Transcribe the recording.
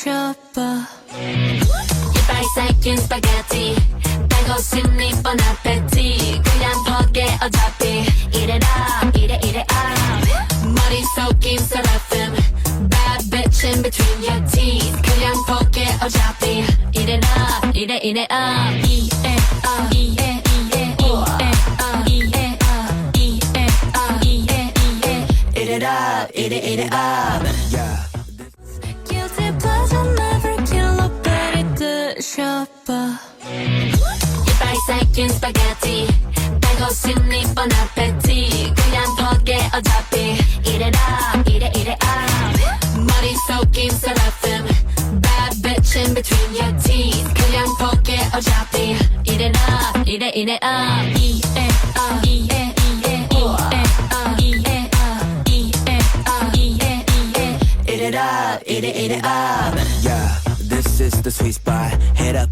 shopper 이빨 스파게티 빼고 싶니 뻔아페티 그냥 벗게 어차피 Eat it up, eat it, eat it up. 머릿속임 서라핌 Bad bitch in between your teeth. 그냥 Eat it up, eat it, eat it up. Eat it up, eat it, eat it, eat it Eat it up, eat it, eat it up. 드셔봐 이빨 새낀 스파게티 빼고 싶니 뻔 아페티 그냥 포개 어차피 이래라 이래 이래 up 머릿속 임사라뜸 Bad bitch in between your teeth 그냥 포개 어차피 이래라 이래 이래 up 이래 up 이래 이래 이래 up 이래 up 이래 up 이래 이래 이래라 이래 이래 up Yeah. Is the sweet spot. Head up